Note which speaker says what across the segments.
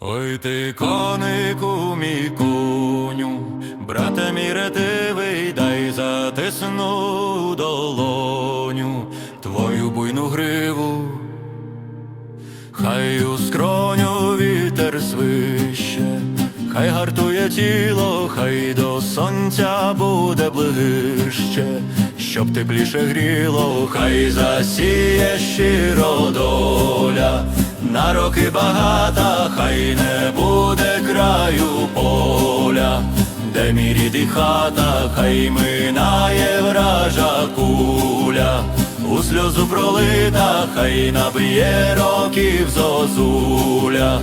Speaker 1: Ой ти конику мій коню, брате мій ретивий, дай затисну долоню, твою буйну гриву, хай у скроню вітер свище, хай гартує тіло, хай до сонця буде ближче, щоб тепліше гріло, хай засіє щиро доля, на роки багата, хай не буде краю поля, де мій рід хата, хай минає вража куля, у сльозу пролита, хай наб'є років зозуля,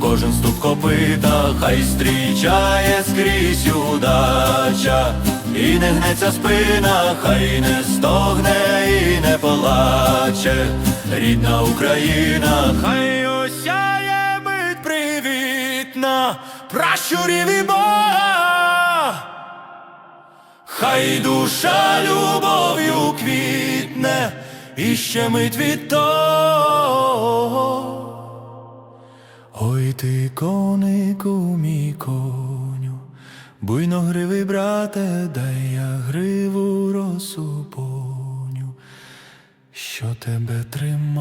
Speaker 1: кожен ступ копита, хай зустрічає скрізь удача, і не гнеться спина, хай не стогне і не плаче, рідна Україна, хай осяє мить привітна, пращурів і Бога. Хай душа любов'ю квітне і ще мить від того. Ой ти конику мій коню, буйно гривий брате, дай я гриву розсупоню, що тебе тримати.